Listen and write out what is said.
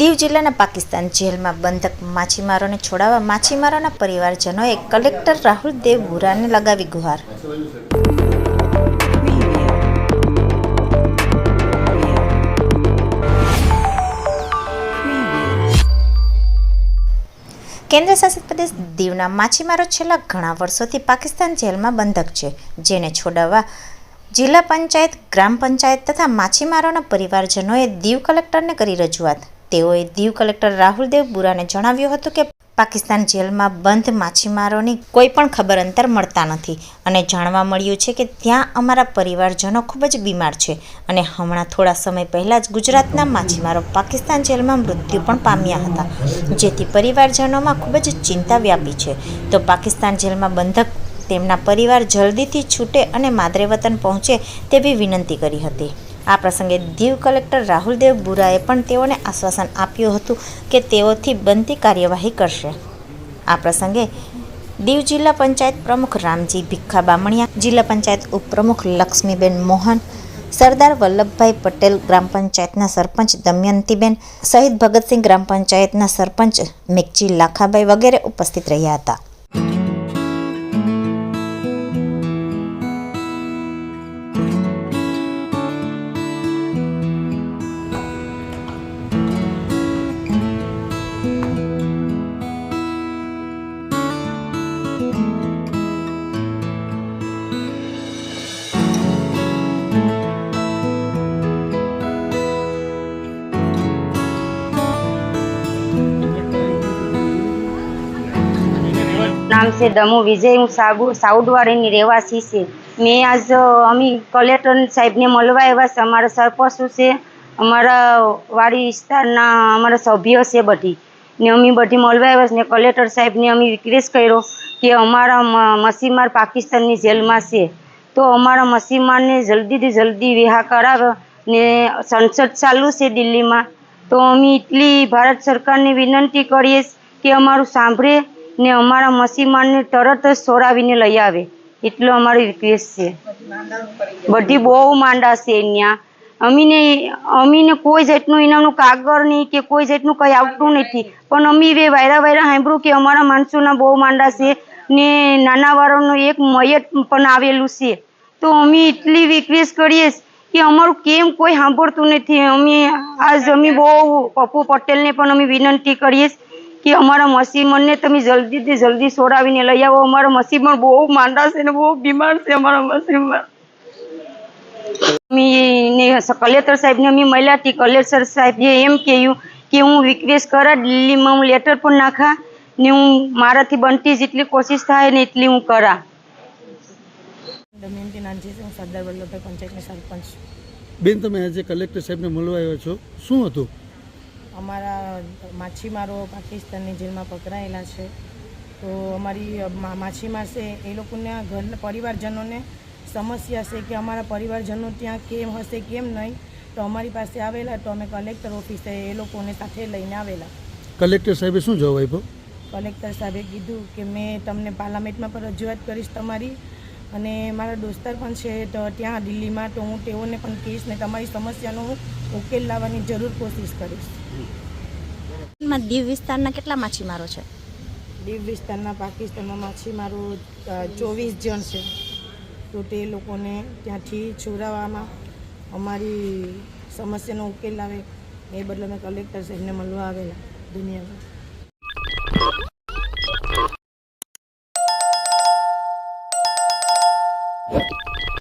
દીવ જિલ્લાના પાકિસ્તાન જેલમાં બંધક માછીમારોને છોડાવવા માછીમારોના પરિવારજનોએ કલેક્ટર રાહુલ દેવ બુરાને લગાવી ગુહાર. કેન્દ્ર શાસિત પ્રદેશ દીવના માછીમારો છેલ્લા ઘણા વર્ષોથી પાકિસ્તાન જેલમાં બંધક છે, જેને છોડાવવા જિલ્લા પંચાયત, ગ્રામ પંચાયત તથા માછીમારોના પરિવારજનોએ દીવ કલેક્ટરને કરી રજૂઆત. તેઓએ દીવ કલેક્ટર રાહુલ દેવ બુરાને જણાવ્યું હતું કે પાકિસ્તાન જેલમાં બંધ માછીમારોની કોઈ પણ ખબર અંતર મળતા નથી અને જાણવા મળ્યું છે કે ત્યાં અમારા પરિવારજનો ખૂબ જ બીમાર છે અને હમણાં થોડા સમય પહેલાં જ ગુજરાતના માછીમારો પાકિસ્તાન જેલમાં મૃત્યુ પણ પામ્યા હતા. જેથી પરિવારજનોમાં ખૂબ જ ચિંતા વ્યાપી છે. તો પાકિસ્તાન જેલમાં બંધક તેમના પરિવાર જલ્દીથી છૂટે અને માદરે વતન પહોંચે તેવી વિનંતી કરી હતી. આ પ્રસંગે દીવ કલેક્ટર રાહુલ દેવ બુરાએ પણ તેઓને આશ્વાસન આપ્યું હતું કે તેઓથી બનતી કાર્યવાહી કરશે. આ પ્રસંગે દીવ જિલ્લા પંચાયત પ્રમુખ રામજી ભીખા બામણિયા, જિલ્લા પંચાયત ઉપપ્રમુખ લક્ષ્મીબેન મોહન, સરદાર વલ્લભભાઈ પટેલ ગ્રામ પંચાયતના સરપંચ દમયંતીબેન સહિત ભગતસિંહ ગ્રામ પંચાયતના સરપંચ મેકજી લાખાભાઈ વગેરે ઉપસ્થિત રહ્યા હતા. નામ છે દમુ વિજય, હું સાબુ સાઉદવાડીની રહેવાસી છે. મેં આજ અમે કલેક્ટર સાહેબને મળવા આવ્યા છે. અમારા સરપંચ છે, અમારા વાડી વિસ્તારના અમારા સભ્યો છે બધી. ને અમે બધી મળવા આવ્યા છે ને કલેક્ટર સાહેબને અમે રિક્વેસ્ટ કર્યો કે અમારા મસીમાર પાકિસ્તાનની જેલમાં છે. તો અમારા મસીમારને જલ્દીથી જલ્દી રિહા કરાવે ને સંસદ ચાલુ છે દિલ્હીમાં. તો અમે એટલી ભારત સરકારને વિનંતી કરીએ કે અમારું સાંભળે ને અમારા મસીમારને તરત જ સોરાવીને લઈ આવે. એટલો અમારી રિક્વેસ્ટ છે. બધી બહુ માંડા છે અહીંયા. અમીને અમીને કોઈ જાતનું એનાનું કાગળ નહીં કે કોઈ જાતનું કંઈ આવતું નથી. પણ અમી એ વાયરા વાયરા સાંભળ્યું કે અમારા માણસોના બહુ માંડા છે ને નાના વાળાનું એક મયત પણ આવેલું છે. તો અમે એટલી રિક્વેસ્ટ કરીએ કે અમારું કેમ કોઈ સાંભળતું નથી. અમે આજ અમે બહુ પપ્પુ પટેલને પણ અમે વિનંતી કરીએ કે અમારા મસીમણને તમે જલ્દીથી જલ્દી છોડાવીને લઈ આવો. અમારા મસીમણ બહુ માંડા છે ને બહુ બીમાર છે અમારા મસીમણ અમે કલેક્ટર સાહેબને અમે મળ્યા હતી કલેક્ટર સાહેબે એમ કહ્યું કે હું રિક્વેસ્ટ કરા દિલ્હીમાં હું લેટર પણ નાખા ને હું મારાથી બનતી જેટલી કોશિશ થાય ને એટલી હું કરા. દમયંતી નાનજી હું સરદાર વલ્લભભાઈ પંચાયતની સરપંચ બેન તમે આજે કલેક્ટર સાહેબને મળવા આવ્યા છો. શું હતું? અમારા માછીમારો પાકિસ્તાનની જેલમાં પકડાયેલા છે. તો અમારી મા- માછીમાર છે એ લોકોના ઘરના પરિવારજનોને સમસ્યા છે કે અમારા પરિવારજનો ત્યાં કેમ હશે કેમ નહીં તો અમારી પાસે આવેલા તો અમે કલેક્ટર ઓફિસે એ લોકોને સાથે લઈને આવેલા. કલેક્ટર સાહેબે શું જવાબ આપ્યો? કલેક્ટર સાહેબે કીધું કે મેં તમને પાર્લામેન્ટમાં પણ રજૂઆત કરીશ તમારી અને મારા દોસ્તાર પણ છે તો ત્યાં દિલ્હીમાં તો હું તેઓને પણ કહીશ ને તમારી સમસ્યાનો ઉકેલ લાવવાની જરૂર કોશિશ કરીશ. દીવ વિસ્તારના કેટલા માછીમારો છે? દીવ વિસ્તારના પાકિસ્તાનમાં માછીમારો ચોવીસ જણ છે. તો તે લોકોને ત્યાંથી છોડાવવામાં અમારી સમસ્યાનો ઉકેલ આવે એ બદલે અમે કલેક્ટર સાહેબને મળવા આવેલા ધન્યવાદ